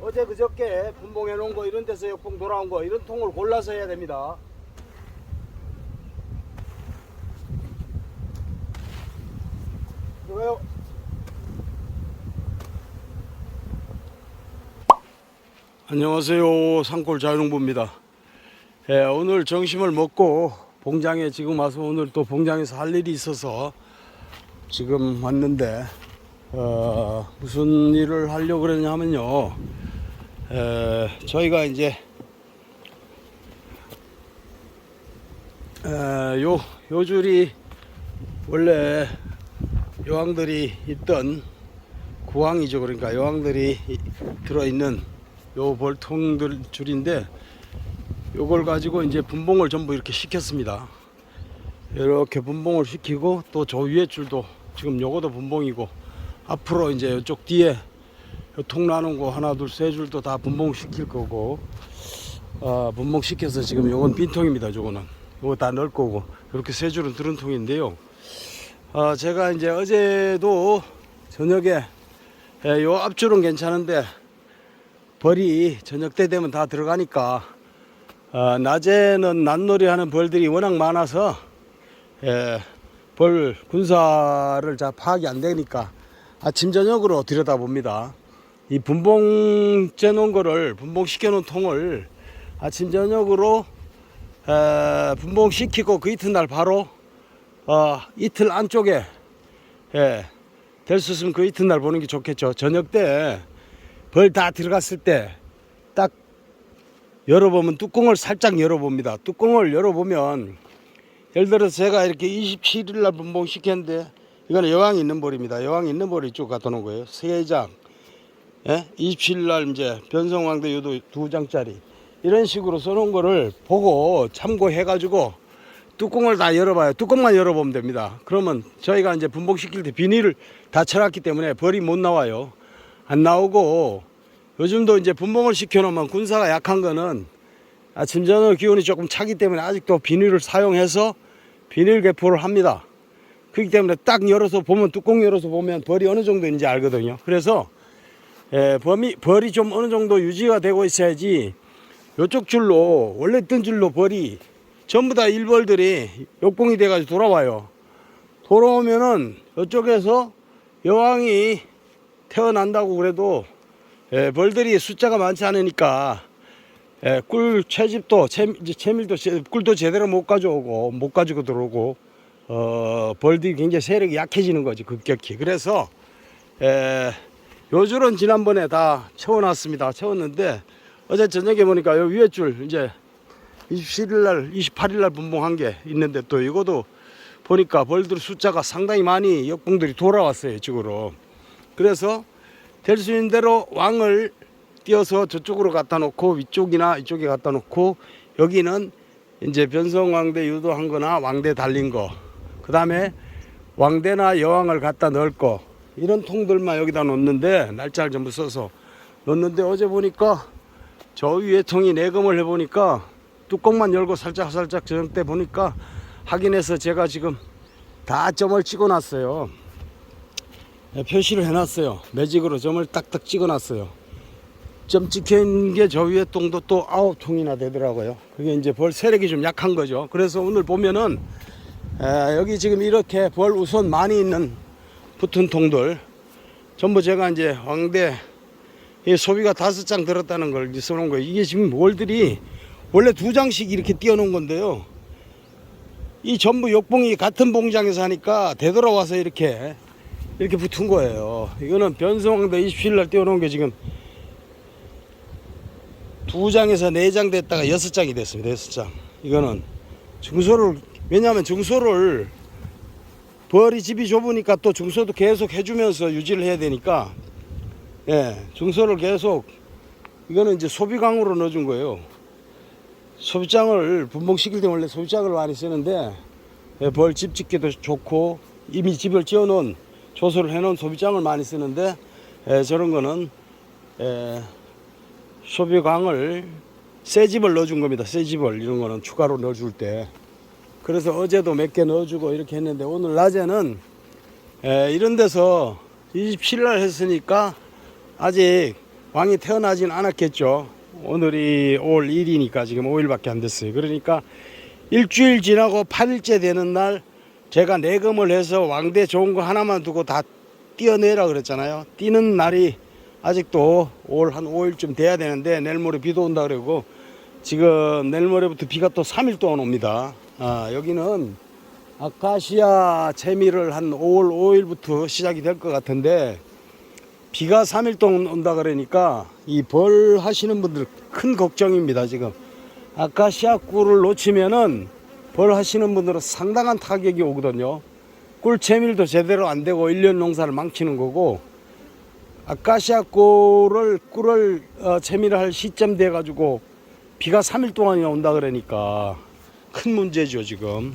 어제 그저께 분봉해 놓은 거 이런 데서 역봉 돌아온 거 이런 통을 골라서 해야 됩니다. 왜요? 안녕하세요. 산골 자유농부입니다. 예, 오늘 점심을 먹고 봉장에 지금 와서 오늘 또 봉장에서 할 일이 있어서 지금 왔는데 어, 무슨 일을 하려고 그러냐면요. 에, 저희가 이제 에, 요, 요 줄이 원래 여왕들이 있던 구왕이죠. 그러니까 여왕들이 이- 들어있는 요 볼통들 줄인데 요걸 가지고 이제 분봉을 전부 이렇게 시켰습니다. 이렇게 분봉을 시키고 또 저 위에 줄도 지금 요거도 분봉이고 앞으로 이제 이쪽 뒤에 요 통 나눈 거 하나 둘 세 줄도 다 분봉 시킬 거고 아, 분봉 시켜서 지금 요건 빈통입니다. 저거는 요거 다 넣을 거고 이렇게 세 줄은 들은 통인데요. 아, 제가 이제 어제도 저녁에 예, 요 앞줄은 괜찮은데 벌이 저녁 때 되면 다 들어가니까 아, 낮에는 낮놀이 하는 벌들이 워낙 많아서 예, 벌 군사를 잘 파악이 안 되니까 아침 저녁으로 들여다봅니다. 이 분봉 째 놓은 거를 분봉 시켜 놓은 통을 아침 저녁으로 에, 분봉 시키고 그 이튿날 바로 어, 이틀 안쪽에 예, 될 수 있으면 그 이튿날 보는 게 좋겠죠. 저녁 때 벌 다 들어갔을 때 딱 열어보면 뚜껑을 살짝 열어봅니다. 뚜껑을 열어보면 예를 들어서 제가 이렇게 27일 날 분봉 시켰는데 이거는 여왕이 있는 벌입니다. 여왕이 있는 벌을 이쪽 갖다 놓은 거예요. 세 장. 예? 27일 날 이제 변성왕대 요도 두 장짜리. 이런 식으로 써놓은 거를 보고 참고해가지고 뚜껑을 다 열어봐요. 뚜껑만 열어보면 됩니다. 그러면 저희가 이제 분봉시킬 때 비닐을 다 쳐놨기 때문에 벌이 못 나와요. 안 나오고 요즘도 이제 분봉을 시켜놓으면 군사가 약한 거는 아침 저녁 기온이 조금 차기 때문에 아직도 비닐을 사용해서 비닐 개포를 합니다. 그렇기 때문에 딱 열어서 보면 뚜껑 열어서 보면 벌이 어느 정도인지 알거든요. 그래서 예, 범이 벌이 좀 어느 정도 유지가 되고 있어야지 요쪽 줄로 원래 있던 줄로 벌이 전부 다 일벌들이 역봉이 돼가지고 돌아와요. 돌아오면은 이쪽에서 여왕이 태어난다고 그래도 예, 벌들이 숫자가 많지 않으니까 예, 꿀 채집도 채, 제- 꿀도 제대로 못 가져오고 못 가지고 들어오고 어, 벌들이 굉장히 세력이 약해지는 거지 급격히 그래서 에, 요 줄은 지난번에 다 채워놨습니다 채웠는데 어제 저녁에 보니까 요 위에 줄 이제 27일 날 28일 날 분봉한 게 있는데 또 이것도 보니까 벌들 숫자가 상당히 많이 역봉들이 돌아왔어요 이쪽으로 그래서 될 수 있는 대로 왕을 띄어서 저쪽으로 갖다 놓고 위쪽이나 이쪽에 갖다 놓고 여기는 이제 변성왕대 유도한 거나 왕대 달린 거. 그 다음에 왕대나 여왕을 갖다 넣을 거. 이런 통들만 여기다 놓는데 날짜를 전부 써서 넣는데 어제 보니까 저 위에 통이 내금을 해보니까 뚜껑만 열고 살짝 살짝 저녁 때 보니까 확인해서 제가 지금 다 점을 찍어 놨어요. 네, 표시를 해놨어요. 매직으로 점을 딱딱 찍어놨어요. 점 찍혀 있는 게저 위에 통도 또 아홉 통이나 되더라고요. 그게 이제 벌 세력이 좀 약한 거죠. 그래서 오늘 보면은 에, 여기 지금 이렇게 벌 우선 많이 있는 붙은 통들 전부 제가 이제 왕대 이 소비가 다섯 장 들었다는 걸 써놓은 거예요. 이게 지금 월들이 원래 두 장씩 이렇게 띄워놓은 건데요. 이 전부 욕봉이 같은 봉장에서 하니까 되돌아와서 이렇게 이렇게 붙은 거예요. 이거는 변성왕대 27일 날 띄워놓은 게 지금 두 장에서 네 장 됐다가 여섯 장이 됐습니다. 여섯 장. 이거는 중소를 왜냐하면 중소를 벌이 집이 좁으니까 또 중소도 계속 해주면서 유지를 해야 되니까 예 중소를 계속 이거는 이제 소비강으로 넣어준 거예요. 소비장을 분봉시킬 때 원래 소비장을 많이 쓰는데 예, 벌집 짓기도 좋고 이미 집을 지어놓은 조소를 해놓은 소비장을 많이 쓰는데 예, 저런 거는 예, 소비광을 새 집을 넣어준 겁니다. 새 집을 이런 거는 추가로 넣어줄 때. 그래서 어제도 몇 개 넣어주고 이렇게 했는데 오늘 낮에는 에, 이런 데서 27일 날 했으니까 아직 왕이 태어나진 않았겠죠. 오늘이 5월 1일이니까 지금 5일밖에 안 됐어요. 그러니까 일주일 지나고 8일째 되는 날 제가 내금을 해서 왕대 좋은 거 하나만 두고 다 띄어내라 그랬잖아요. 뛰는 날이 아직도 올 한 5일쯤 돼야 되는데 내일 모레 비도 온다 그러고 지금 내일 모레부터 비가 또 3일 동안 옵니다. 아, 여기는 아카시아 채미를 한 5월 5일부터 시작이 될 것 같은데 비가 3일 동안 온다 그러니까 이 벌 하시는 분들 큰 걱정입니다 지금 아카시아 꿀을 놓치면은 벌 하시는 분들은 상당한 타격이 오거든요 꿀 채밀도 제대로 안 되고 1년 농사를 망치는 거고 아카시아 꿀을 꿀을 어, 채밀을 할 시점 돼 가지고 비가 3일 동안이나 온다 그러니까 큰 문제죠 지금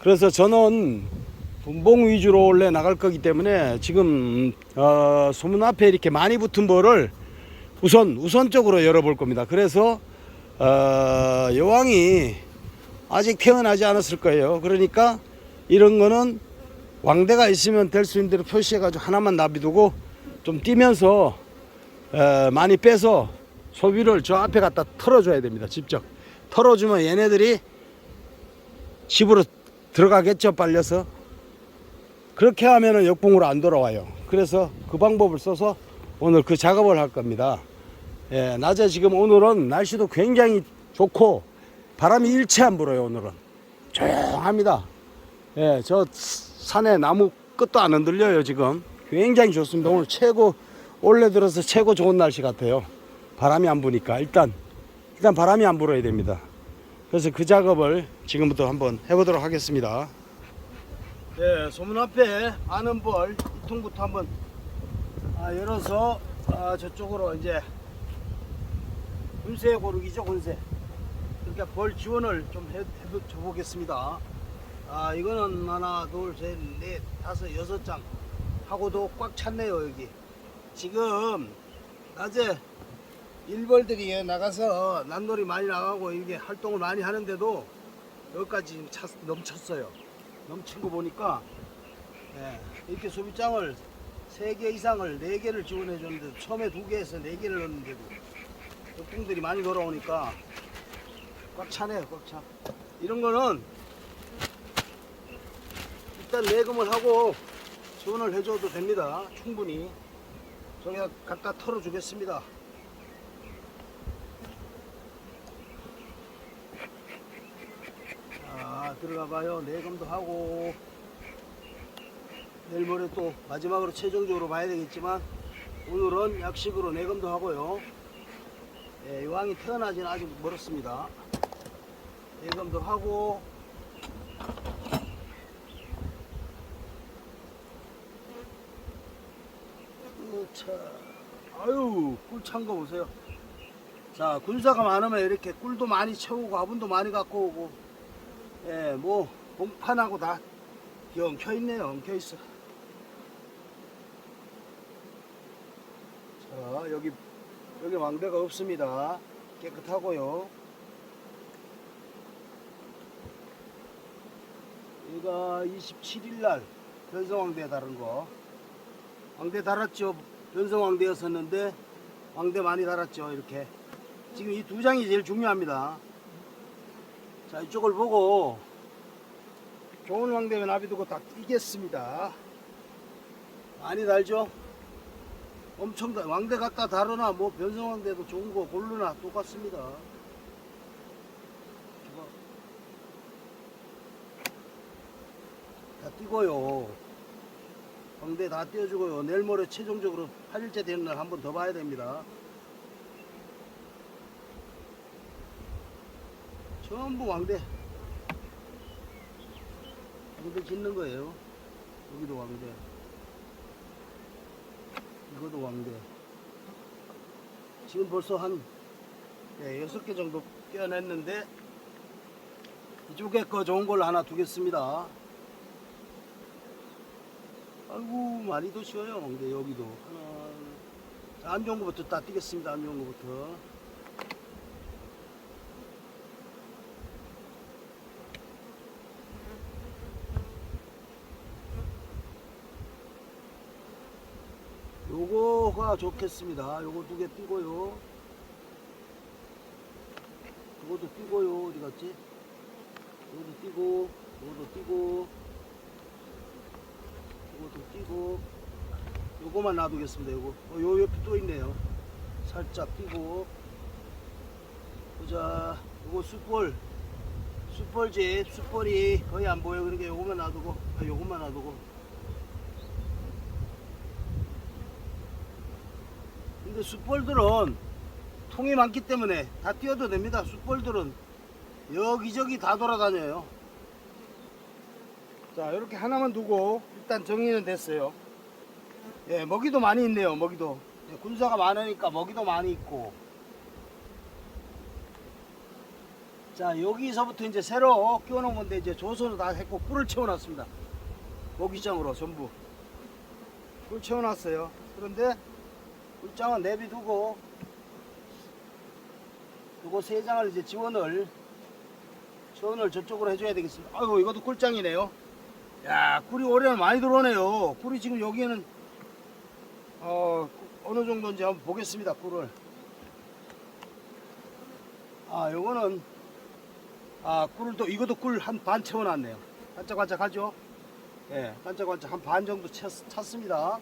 그래서 저는 분봉 위주로 원래 나갈 거기 때문에 지금 어, 소문 앞에 이렇게 많이 붙은 벌을 우선 우선적으로 열어볼 겁니다. 그래서 어, 여왕이 아직 태어나지 않았을 거예요. 그러니까 이런 거는 왕대가 있으면 될 수 있는 대로 표시해 가지고 하나만 놔비두고 좀 뛰면서 어, 많이 빼서 소비를 저 앞에 갖다 털어줘야 됩니다. 직접. 털어주면 얘네들이 집으로 들어가겠죠 빨려서? 그렇게 하면은 역봉으로 안 돌아와요. 그래서 그 방법을 써서 오늘 그 작업을 할 겁니다. 예, 낮에 지금 오늘은 날씨도 굉장히 좋고 바람이 일체 안 불어요 오늘은. 조용합니다. 예, 저 산에 나무 끝도 안 흔들려요 지금. 굉장히 좋습니다. 오늘 최고 올해 들어서 최고 좋은 날씨 같아요 바람이 안 부니까 일단 일단 바람이 안 불어야 됩니다 그래서 그 작업을 지금부터 한번 해보도록 하겠습니다. 네, 소문 앞에 아는 벌 이통부터 한번 아, 열어서 아, 저쪽으로 이제 군세 고르기죠, 군세. 그러니까 벌 지원을 좀 해, 줘 보겠습니다. 아, 이거는 하나, 둘, 셋, 넷, 다섯, 여섯 장 하고도 꽉 찼네요, 여기. 지금 낮에 일벌들이 나가서 난놀이 많이 나가고 이게 활동을 많이 하는데도 여기까지 차, 넘쳤어요. 넘친 거 보니까 예, 이렇게 소비장을 3개 이상을 4개를 지원해 줬는데 처음에 2개에서 4개를 넣었는데도 역풍들이 많이 돌아오니까 꽉 차네요 꽉 차. 이런 거는 일단 내금을 하고 지원을 해줘도 됩니다. 충분히 저기다 갖다 털어주겠습니다. 자, 들어가 봐요. 내금도 하고. 내일 모레 또 마지막으로 최종적으로 봐야 되겠지만, 오늘은 약식으로 내금도 하고요. 예, 여왕이 태어나지는 아직 멀었습니다. 내금도 하고, 으차. 아유, 꿀 찬 거 보세요. 자, 군사가 많으면 이렇게 꿀도 많이 채우고 화분도 많이 갖고 오고 예, 뭐 봉판하고 다 엉켜 있네요. 엉켜 있어. 자, 여기 여기 왕대가 없습니다. 깨끗하고요. 여기가 27일 날 변성왕대 다른 거. 왕대 달았죠. 변성왕대였었는데 왕대 많이 달았죠. 이렇게. 지금 이 두 장이 제일 중요합니다. 자, 이쪽을 보고 좋은 왕대면 나비 두고 다 뛰겠습니다. 많이 달죠? 엄청 다, 왕대 갖다 다루나 뭐 변성 왕대도 좋은 거 고르나 똑같습니다. 다 뛰고요. 왕대 다 띄워주고요. 내일 모레 최종적으로 8일째 되는 날 한 번 더 봐야 됩니다. 전부 왕대. 왕대 짓는 거예요. 여기도 왕대. 이것도 왕대. 지금 벌써 한 예, 여섯 개 정도 떼어냈는데 이쪽에 거 좋은 걸로 하나 두겠습니다. 아이고 많이 더 쉬워요. 왕대 여기도 하나. 자, 거부터 다 띄겠습니다. 거부터. 요거가 군사가 좋겠습니다. 요거 두 개 띄고요. 요것도 띄고요. 어디 갔지? 요것도 띄고, 요것도 띄고, 요것도 띄고, 요거만 놔두겠습니다. 요거. 어, 요 옆에 또 있네요. 살짝 띄고. 보자. 요거 숯볼. 숯볼집. 숯볼이 거의 안 보여. 그러니까 요거만 놔두고, 아, 요거만 놔두고. 근데 숯볼들은 통이 많기 때문에 다 띄워도 됩니다. 숯볼들은 여기저기 다 돌아다녀요. 자, 이렇게 하나만 두고 일단 정리는 됐어요. 예, 먹이도 많이 있네요. 먹이도. 예, 군사가 많으니까 먹이도 많이 있고. 자, 여기서부터 이제 새로 끼워놓은 건데 이제 조선을 다 했고 꿀을 채워놨습니다. 먹이장으로 전부. 꿀 채워놨어요. 그런데 꿀장은 내비두고 요거 세 장을 이제 지원을 지원을 저쪽으로 해줘야 되겠습니다. 아이고 이것도 꿀장이네요. 야 꿀이 올해는 많이 들어오네요. 꿀이 지금 여기에는 어 어느 정도인지 한번 보겠습니다. 꿀을. 아 요거는 아 꿀을 또 이것도 꿀 한 반 채워놨네요. 반짝반짝하죠? 예, 반짝반짝 한 반 정도 찼, 찼습니다.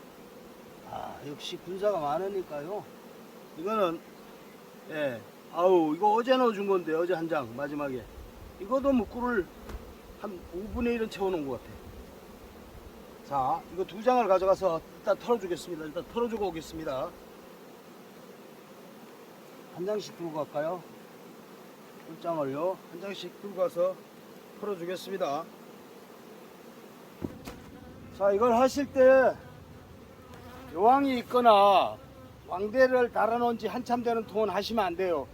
아 역시 군사가 많으니까요. 이거는 예 아우 이거 어제 넣어준 건데 어제 한 장 마지막에 이거도 뭐 꿀을 한 5분의 1은 채워놓은 것 같아. 자 이거 두 장을 가져가서 일단 털어주겠습니다. 일단 털어주고 오겠습니다. 한 장씩 들고 갈까요? 꿀장을요 한 장씩 들고 가서 털어주겠습니다. 자 이걸 하실 때 여왕이 있거나 왕대를 달아놓은 지 한참 되는 통은 하시면 안 돼요.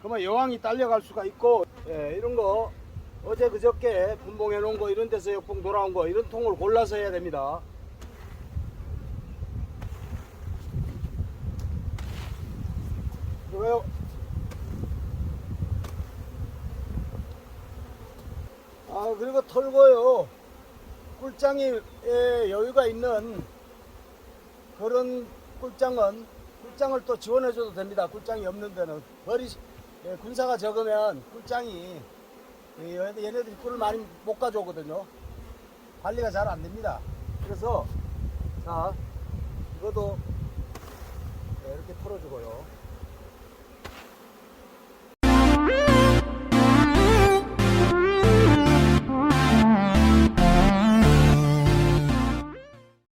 그러면 여왕이 딸려갈 수가 있고, 예, 이런 거, 어제 그저께 분봉해 놓은 거, 이런 데서 역풍 돌아온 거, 이런 통을 골라서 해야 됩니다. 왜요? 아, 그리고 털고요. 꿀장이 예, 여유가 있는 그런 꿀장은 꿀장을 또 지원해줘도 됩니다. 꿀장이 없는 데는 벌이 예, 군사가 적으면 꿀장이 예, 얘네들- 얘네들이 꿀을 많이 못 가져오거든요. 관리가 잘 안 됩니다. 그래서 자 이것도 예, 이렇게 털어주고요.